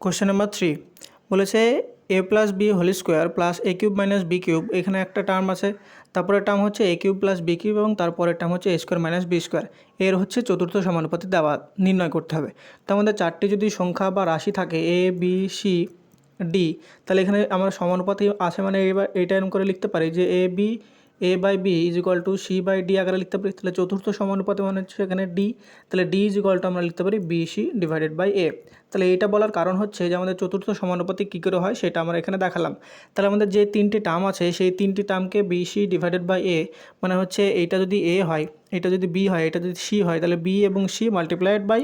Question number three বলেছে a plus b whole square plus a cube minus b cube এখানে একটা term আছে। তারপরে টার্ম হচ্ছে a cube plus b cube এবং তারপরের টার্ম হচ্ছে a square minus b square এর হচ্ছে চতুর্থ সমানুপাতি দেওয়া নির্ণয় করতে হবে। তার মধ্যে চারটি যদি সংখ্যা বা রাশি থাকে এ বি সি ডি তাহলে এখানে আমরা সমানুপাতি আছে মানে এবার এইটা এরকম করে লিখতে পারি যে a b a by b is equal to c by d আকারে লিখতে পারি, তাহলে চতুর্থ সমানুপাতি মানে হচ্ছে এখানে ডি তাহলে ডি ইজ ইকুয়াল টু আমরা লিখতে পারি b c divided by a তাহলে এইটা বলার কারণ হচ্ছে যে আমাদের চতুর্থ সমানুপাতি কী করে হয় সেটা আমরা এখানে দেখালাম। তাহলে আমাদের যে তিনটি টার্ম আছে, সেই তিনটি টার্মকে b c divided by a মানে হচ্ছে এইটা যদি এ হয়, এটা যদি বি হয়, এটা যদি সি হয়, তাহলে বি এবং সি মাল্টিপ্লাইড বাই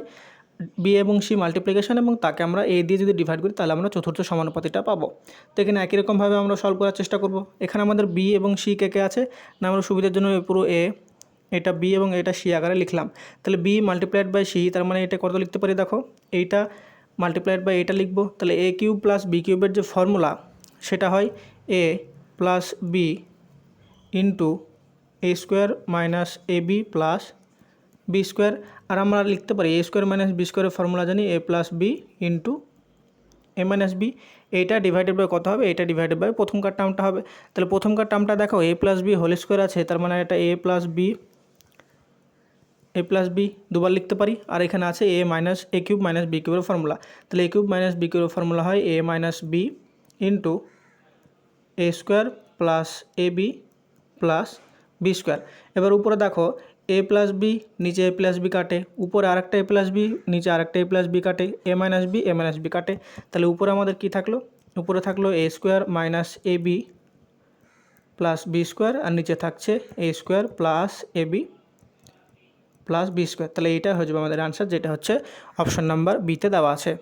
বি এবং সি মাল্টিপ্লিকেশন এবং তাকে আমরা এ দিয়ে যদি ডিভাইড করি, তাহলে আমরা চতুর্থ সমানুপাতিটা পাবো। তো এখানে একই রকমভাবে আমরা সলভ করার চেষ্টা করব। এখানে আমাদের বি এবং সি কে কে আছে? না, আমরা সুবিধার জন্য পুরো এ এটা বি এবং এটা সি আকারে লিখলাম। তাহলে বি মাল্টিপ্লাইড বাই সি তার মানে এটা কত লিখতে পারি দেখো? এইটা মাল্টিপ্লাইড বাই এটা লিখব। তাহলে এ কিউব প্লাস বি কিউবের যে ফর্মুলা সেটা হয় a plus b into a square minus a b plus b square আর আমরা লিখতে পারি এ স্কোয়ার মাইনাস বি স্কোয়ারের ফর্মুলা জানি a plus b into a minus b এইটা ডিভাইডেড বাই কত হবে? এটা ডিভাইডেড বাই প্রথমকার টার্মটা হবে। তাহলে প্রথমকার টার্মটা দেখো a plus b whole square আছে, তার মানে এটা a plus b a plus b দুবার লিখতে পারি। আর এখানে আছে a minus a cube minus b কিউবের ফর্মুলা তাহলে এ কিউব মাইনাস বি কিউবের ফর্মুলা হয় a minus b into a square plus a b plus b square এবার উপরে দেখো এ প্লাস বি নিচে এ প্লাস বি কাটে। উপরে আরেকটা এ প্লাস বি নিচে আরেকটা এ প্লাস বি কাটে। A minus b a minus b কাটে। তাহলে উপরে আমাদের কি থাকল? উপরে থাকল a square minus a b plus b square আর নিচে থাকছে a square plus a b plus b square তাহলে এইটা হয়ে যাবে আমাদের আনসার যেটা হচ্ছে অপশন নাম্বার বিতে দেওয়া আছে।